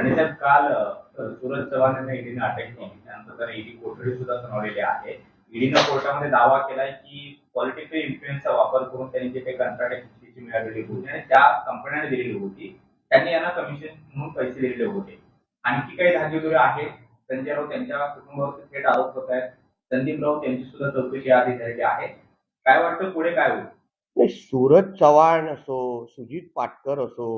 आणि साहेब काल सूरज चव्हाण यांना ईडीने अटक केली. त्यानंतर त्याला ईडी कोठडी सुद्धा सुनावलेली आहे. ईडीनं कोर्टामध्ये दावा केलाय की पॉलिटिकल इन्फ्लुएन्सचा वापर करून त्यांनी जे काही कंत्राट मिळालेली होती आणि त्या कंपन्याने दिलेली होती त्यांनी यांना कमिशन म्हणून पैसे दिलेले होते. आणखी काही धागेदोरे आहेत. संजय राऊत त्यांच्या कुटुंबावरती थेट आरोप होत आहेत. संदीप राऊत यांची सुद्धा चौकशी आधी झालेली आहे. काय वाटतं पुढे काय होईल? सूरज चव्हाण असो सुजित पाटकर असो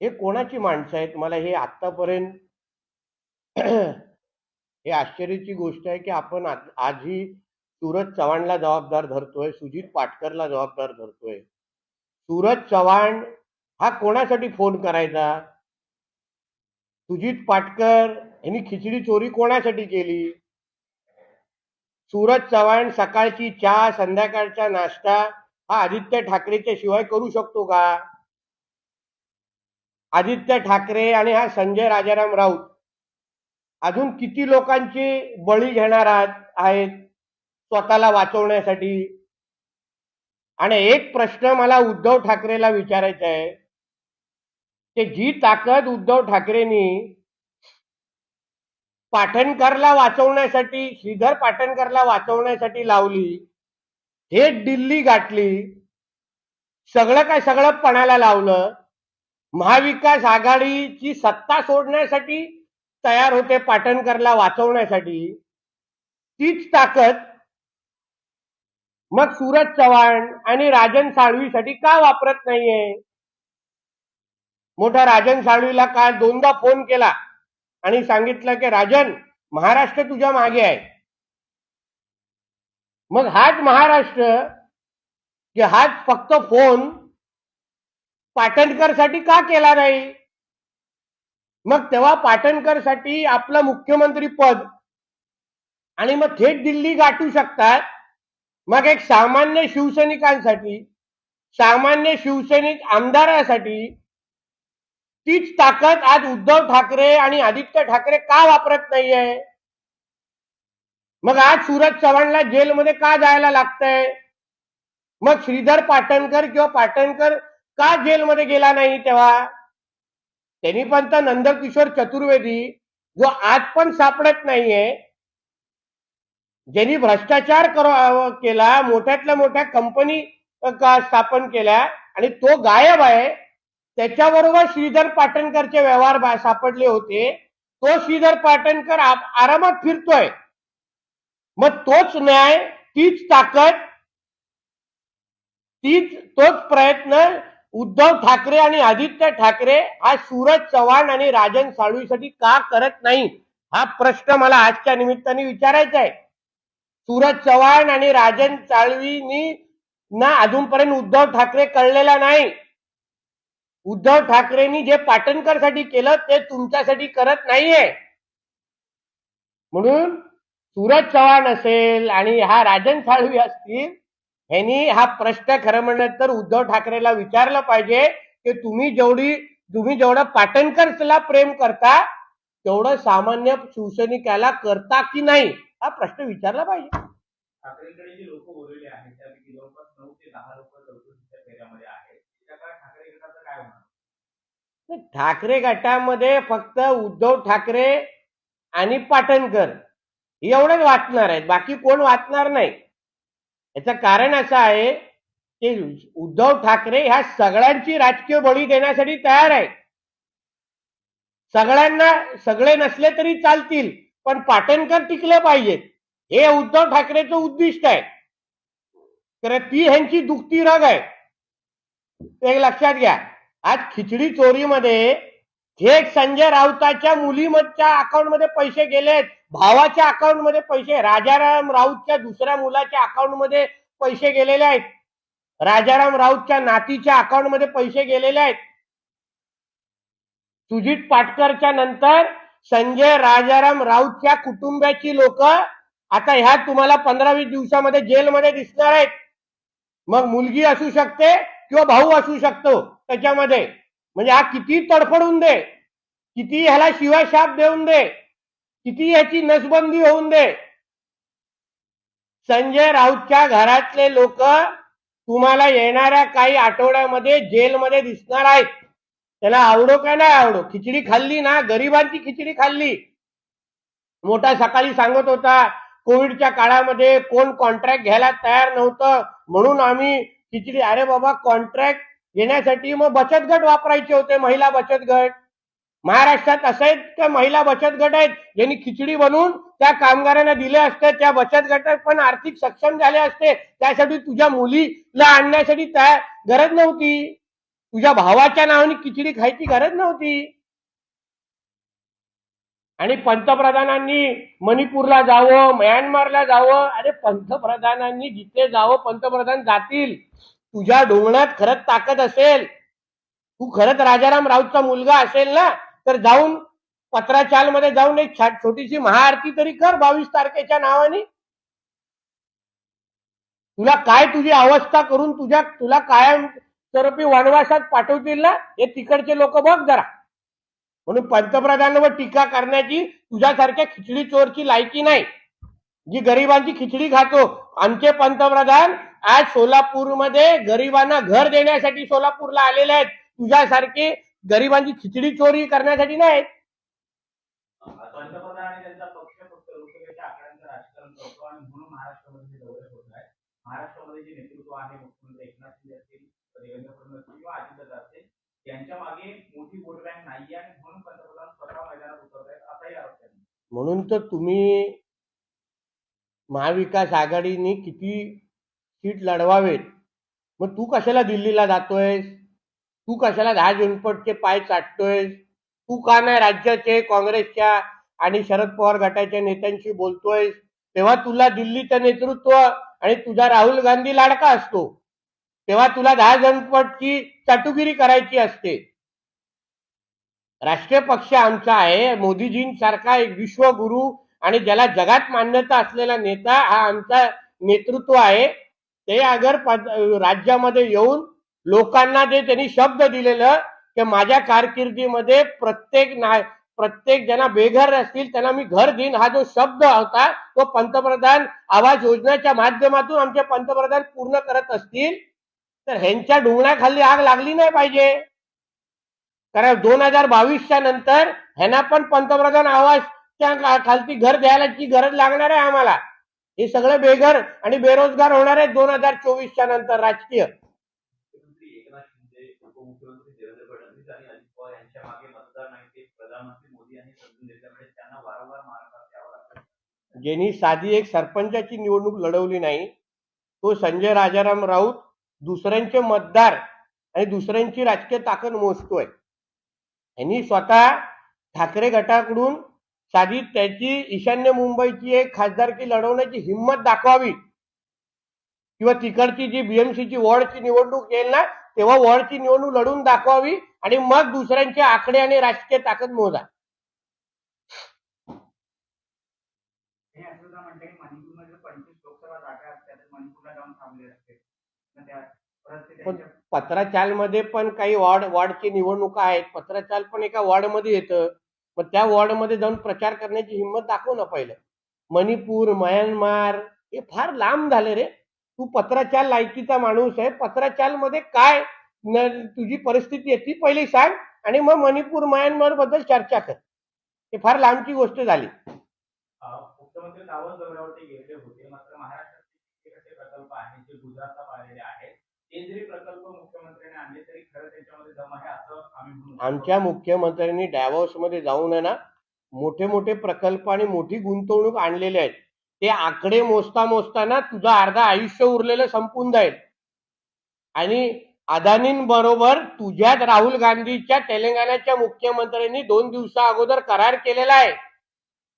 हे कोणाची माणसं आहेत? मला हे आत्तापर्यंत हे आश्चर्याची गोष्ट आहे की आपण आजही सूरज चव्हाणला जबाबदार धरतोय सुजित पाटकरला जबाबदार धरतोय. सूरज चव्हाण हा कोणासाठी फोन करायचा? सुजित पाटकर यांनी खिचडी चोरी कोणासाठी केली? सूरज चव्हाण सकाळची चहा संध्याकाळचा नाश्ता हा आदित्य ठाकरेच्या शिवाय करू शकतो का? आदित्य ठाकरे आणि हा संजय राजाराम राऊत. अजून किती लोकांची बळी घेणार आहेत स्वतःला वाचवण्यासाठी? आणि एक प्रश्न मला उद्धव ठाकरेला विचारायचा आहे. की जी ताकद उद्धव ठाकरेंनी पाटणकरला वाचवण्यासाठी श्रीधर पाटणकरला वाचवण्यासाठी लावली हे दिल्ली गाठली सगळं काय सगळं पणाला लावलं महाविकास आघाडीची सत्ता सोडण्यासाठी तयार होते पाटणकरला वाचवण्यासाठी. तीच ताकद मग सूरज चव्हाण आणि राजन साळवीसाठी का वापरत नाहीये? मोठा राजन साळवीला काल दोनदा फोन केला आणि सांगितलं की राजन महाराष्ट्र तुझ्या मागे आहे. मग हाच महाराष्ट्र की हाच फक्त फोन पाटणकरसाठी का केला नाही? मग तेव्हा पाटणकरसाठी आपलं मुख्यमंत्री पद आणि मग थेट दिल्ली गाठू शकतात. मग एक सामान्य शिवसैनिकांसाठी सामान्य शिवसैनिक आमदारासाठी तीच ताकद आज उद्धव ठाकरे आणि आदित्य ठाकरे का वापरत नाहीये? मग आज सूरज चव्हाणला जेलमध्ये का जायला लागतंय? मग श्रीधर पाटणकर किंवा पाटणकर का जेलमध्ये गेला नाही तेव्हा? त्यांनी पण तर नंदकिशोर चतुर्वेदी जो आज पण सापडत नाहीये ज्यांनी भ्रष्टाचार केला मोठ्यातल्या मोठ्या कंपनी स्थापन केल्या आणि तो गायब आहे त्याच्याबरोबर श्रीधर पाटणकरचे व्यवहार सापडले होते. तो श्रीधर पाटणकर आरामात फिरतोय. मग तोच न्याय तीच ताकद तीच तोच प्रयत्न उद्धव ठाकरे आणि आदित्य ठाकरे हा सूरज चव्हाण आणि राजन साळवीसाठी का करत नाही? हा प्रश्न मला आजच्या निमित्ताने विचारायचा आहे. सूरज चव्हाण आणि राजन साळवीनी ना अजूनपर्यंत उद्धव ठाकरे कळलेला नाही. उद्धव ठाकरेंनी जे पाटणकरसाठी केलं ते तुमच्यासाठी करत नाहीये. म्हणून सूरज चव्हाण असेल आणि हा राजन साळवी असतील ह्यांनी हा प्रश्न खरं म्हणलं तर उद्धव ठाकरेला विचारलं पाहिजे की तुम्ही जेवढी तुम्ही जेवढं पाटणकरला प्रेम करता तेवढं सामान्य शिवसैनिकाला करता की नाही हा प्रश्न विचारला पाहिजे. ठाकरेंकडे जे लोक बोललेले आहेत त्यापैकी जवळपास नऊ ते दहा लोक चौकशीच्या फेऱ्यामध्ये आहेत. त्या काळात ठाकरे गटाचं काय होणार? ठाकरे गटामध्ये फक्त उद्धव ठाकरे आणि पाटणकर एवढेच वाचणार आहेत. बाकी कोण वाचणार नाही. याचं कारण असं आहे की उद्धव ठाकरे ह्या सगळ्यांची राजकीय बळी देण्यासाठी तयार आहे. सगळ्यांना सगळे नसले तरी चालतील पण पाटणकर टिकले पाहिजेत. हे उद्धव ठाकरेचं उद्दिष्ट आहे. तर ती ह्यांची दुखती रग आहे. ते लक्षात घ्या. आज खिचडी चोरीमध्ये थेट संजय राऊताच्या मुलीमच्या अकाउंटमध्ये पैसे गेलेत. भावाच्या अकाउंटमध्ये पैसे राजाराम राऊतच्या दुसऱ्या मुलाच्या अकाउंटमध्ये पैसे गेलेले आहेत. राजाराम राऊतच्या नातीच्या अकाउंटमध्ये पैसे गेलेले आहेत. सुजित पाटकरच्या नंतर संजय राजाराम राऊतच्या कुटुंबाची लोक आता ह्या तुम्हाला पंधरा वीस दिवसामध्ये जेलमध्ये दिसणार आहेत. मग मुलगी असू शकते किंवा भाऊ असू शकतो त्याच्यामध्ये. म्हणजे हा किती तडफडून दे किती ह्याला शिवाशाप देऊन दे किती ह्याची नसबंदी होऊन दे संजय राऊतच्या घरातले लोक तुम्हाला येणाऱ्या काही आठवड्यामध्ये जेलमध्ये दिसणार आहेत. त्याला आवडो का नाही आवडो? खिचडी खाल्ली ना गरिबांची खिचडी खाल्ली. मोठा सकाळी सांगत होता कोविडच्या काळामध्ये कोण कॉन्ट्रॅक्ट घ्यायला तयार नव्हतं म्हणून आम्ही खिचडी अरे बाबा कॉन्ट्रॅक्ट येण्यासाठी मग बचत गट वापरायचे होते महिला बचत गट. महाराष्ट्रात असं आहेत का महिला बचत गट आहेत ज्यांनी खिचडी बनवून त्या कामगारांना दिले असते त्या बचत गटात पण आर्थिक सक्षम झाले असते. त्यासाठी तुझ्या मुलीला आणण्यासाठी त्या गरज नव्हती. तुझ्या भावाच्या नावाने खिचडी खायची गरज नव्हती. आणि पंतप्रधानांनी मणिपूरला जावं म्यानमारला जावं अरे पंतप्रधानांनी जिथे जावं पंतप्रधान जातील. तुझ्या डोंगणात खरंच ताकद असेल. तू खरंच राजाराम राऊतचा मुलगा असेल ना तर जाऊन पत्राचाल मध्ये जाऊन एक छा- छोटीशी महाआरती तरी कर बावीस तारखेच्या नावाने. तुला काय तुझी अवस्था करून तुझ्या तुला कायम स्वरूपी वनवासात पाठवतील ना हे तिकडचे लोक बघ जरा. म्हणून पंतप्रधानांवर टीका करण्याची तुझ्यासारख्या खिचडी चोरची लायकी नाही. जी गरिबांची खिचडी खातो आमचे पंतप्रधान आज सोलापूरमध्ये गरिबांना घर देण्यासाठी सोलापूरला आलेले आहेत. तुझ्यासारखे गरिबांची खिचडी चोरी करण्यासाठी नाहीत पंतप्रधान आणि त्यांचा पक्ष फक्त लोकसभेच्या आकड्यांचं राजकारण करतो आणि म्हणून महाराष्ट्रामध्ये ते दौरे होत आहेत. महाराष्ट्रामध्ये जे नेतृत्व आहे मुख्यमंत्री एकनाथ शिंदे असतील देवेंद्र फडणवीस असतील किंवा अजितदादा असतील यांच्या मागे मोठी वोट बँक नाहीये आणि म्हणून पंतप्रधान स्वतः मैदानात उतरत आहेत असाही आरोप त्यांनी. म्हणून तर तुम्ही महाविकास आघाडीने किती सीट लढवावेत. मग तू कशाला दिल्लीला जातोयस? तू कशाला दहा जनपदचे पाय चाटतोयस? तू का नाही राज्याचे काँग्रेसच्या आणि शरद पवार गटाच्या नेत्यांशी बोलतोयस? तेव्हा तुला दिल्लीचं नेतृत्व आणि तुझा राहुल गांधी लाडका असतो. तेव्हा तुला दहा जनपदची चाटुगिरी करायची असते. राष्ट्रीय पक्ष आमचा आहे. मोदीजींसारखा एक विश्वगुरु आणि ज्याला जगात मान्यता असलेला नेता हा आमचा नेतृत्व आहे. ते अगर राज्यामध्ये येऊन लोकांना जे त्यांनी शब्द दिलेलं की माझ्या कारकिर्दीमध्ये प्रत्येक ना प्रत्येक ज्यांना बेघर असतील त्यांना मी घर देईन हा जो शब्द होता तो पंतप्रधान आवास योजनेच्या माध्यमातून आमचे पंतप्रधान पूर्ण करत असतील तर ह्यांच्या डोंगणाखाली आग लागली नाही पाहिजे. कारण दोन हजार बावीसच्या नंतर ह्यांना पण पंतप्रधान आवासच्या खालती घर द्यायलाची गरज लागणार आहे आम्हाला. हे सगळे बेघर आणि बेरोजगार होणार आहेत दोन हजार चोवीसच्या नंतर राजकीय. ज्यांनी साधी एक सरपंचाची निवडणूक लढवली नाही तो संजय राजाराम राऊत दुसऱ्यांचे मतदार आणि दुसऱ्यांची राजकीय ताकद मोजतोय. यांनी स्वतः ठाकरे गटाकडून साधी त्याची ईशान्य मुंबईची एक खासदारकी लढवण्याची हिंमत दाखवावी. किंवा तिकडची जी बीएमसीची वॉर्डची निवडणूक येईल ना तेव्हा वॉर्डची निवडणूक लढून दाखवावी आणि मग दुसऱ्यांचे आकडे आणि राजकीय ताकद मोजा. परत ते पण त्यांच्या पत्राचालमध्ये पण काही वॉर्ड वॉर्डची निवडणुका आहेत. पत्राचाल पण एका वॉर्डमध्ये येतं. मग त्या वॉर्डमध्ये जाऊन प्रचार करण्याची हिंमत दाखव ना पहिलं. मणिपूर म्यानमार हे फार लांब झाले रे. तू पत्राचाल लायकीचा माणूस आहे. पत्राचाल मध्ये काय? न- तुझी परिस्थिती आहे ती पहिली सांग आणि मग मणिपूर म्यानमारबद्दल चर्चा कर. हे फार लांबची गोष्ट झाली. मुख्यमंत्री दावोस दौऱ्यावरती होते. मात्र महाराष्ट्रात प्रकल्प आहेत जे गुजरातला पाहिलेले आहेत. ते जरी प्रकल्प मुख्यमंत्र्यांनी आणले तरी खरं त्याच्यामध्ये दम आहे असं आम्ही म्हणू शकतो. आमच्या मुख्यमंत्र्यांनी डॅवॉसमध्ये जाऊन आहे ना मोठे मोठे प्रकल्प आणि मोठी गुंतवणूक आणलेले आहेत. ते आकडे मोजता मोजताना तुझं अर्धा आयुष्य उरलेलं संपून जाईल. आणि अदानींबरोबर तुझ्यात राहुल गांधीच्या तेलंगणाच्या मुख्यमंत्र्यांनी दोन दिवसा अगोदर करार केलेला आहे.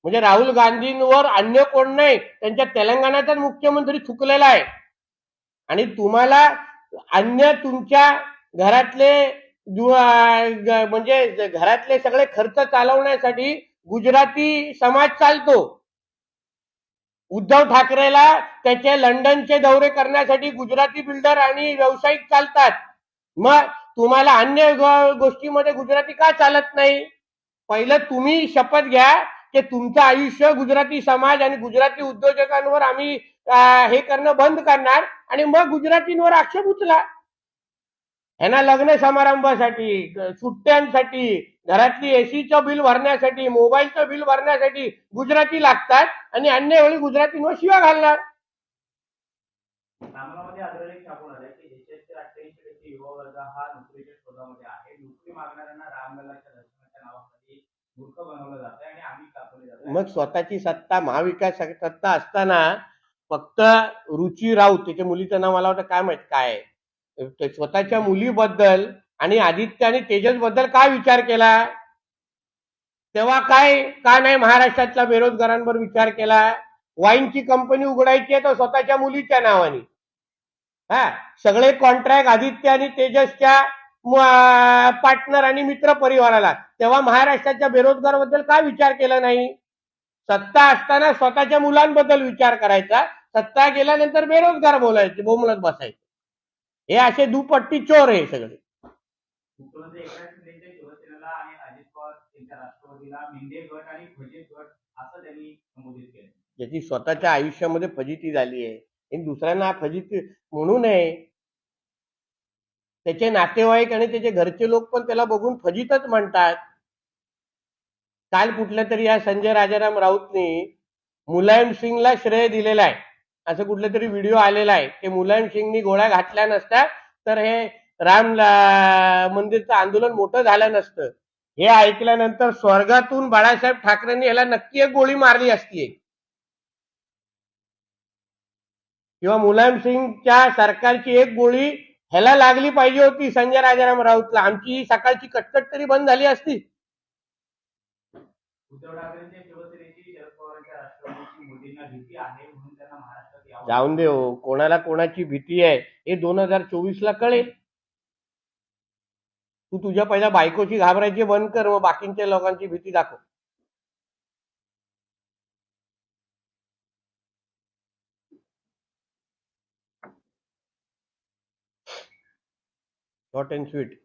म्हणजे राहुल गांधींवर अन्य कोण नाही त्यांच्या तेलंगणाचाच मुख्यमंत्री चुकलेला आहे. आणि तुम्हाला अन्य तुमच्या घरातले म्हणजे घरातले सगळे खर्च चालवण्यासाठी गुजराती समाज चालतो. उद्धव ठाकरेला त्याचे लंडनचे दौरे करण्यासाठी गुजराती बिल्डर आणि व्यावसायिक चालतात. मग तुम्हाला अन्य गोष्टीमध्ये गुजराती का चालत नाही? पहिलं तुम्ही शपथ घ्या की तुमचं आयुष्य गुजराती समाज आणि गुजराती उद्योजकांवर आम्ही हे करणं बंद करणार? आणि मग गुजरातींवर आक्षेप उचला. ह्यांना लग्न समारंभासाठी सुट्ट्यांसाठी घरातली एसीचं बिल भरण्यासाठी मोबाईलचं बिल भरण्यासाठी गुजराती लागतात आणि अन्य वेळी गुजरातींवर शिवा घालणार. हा मग स्वतःची सत्ता महाविकास सत्ता असताना फक्त रुची राऊत त्याच्या मुलीचं नाव मला वाटतं काय माहीत काय स्वतःच्या मुलीबद्दल आणि आदित्य आणि तेजसबद्दल काय विचार केला? तेव्हा काय का नाही महाराष्ट्रातल्या बेरोजगारांवर विचार केला. वाईनची कंपनी उघडायची आहे तर स्वतःच्या मुलीच्या नावाने. हा सगळे कॉन्ट्रॅक्ट आदित्य आणि तेजसच्या पार्टनर आणि मित्र परिवाराला तेव्हा महाराष्ट्राच्या बेरोजगारबद्दल काय विचार केला नाही? सत्ता असताना स्वतःच्या मुलांबद्दल विचार करायचा. सत्ता गेल्यानंतर बेरोजगार बोलायचे बोमलत बसायचे. हे असे दुपट्टी चोर आहे सगळे. ज्याची स्वतःच्या आयुष्यामध्ये फजिती झाली आहे. आणि दुसऱ्यांना फजिती म्हणू नये. त्याचे नातेवाईक आणि त्याचे घरचे लोक पण त्याला बघून फजितच म्हणतात. काल कुठलं तरी या संजय राजाराम राऊतने मुलायम सिंगला श्रेय दिलेला आहे. असं कुठलं तरी व्हिडिओ आलेला आहे की मुलायम सिंगनी गोळ्या घातल्या नसत्या तर हे राम मंदिरचं आंदोलन मोठं झालं नसतं. हे ऐकल्यानंतर स्वर्गातून बाळासाहेब ठाकरेंनी याला नक्की एक गोळी मारली असती. किंवा मुलायम सिंगच्या सरकारची एक गोळी ह्याला लागली पाहिजे होती संजय राजाराम राऊतला. आमची सकाळची कटकट तरी बंद झाली असती. उद्धव ठाकरेंच्या शिवसेनेची शरद पवारांच्या राष्ट्रवादीची मोदींना भीती आहे म्हणून त्यांना महाराष्ट्रात यावं जाऊन दे हो. कोणाला कोणाची भीती आहे हे दोन हजार चोवीस ला कळेल. तू तुझ्या पहिल्या बायकोची घाबरायची बंद कर मग बाकीच्या लोकांची भीती दाखव. Short and sweet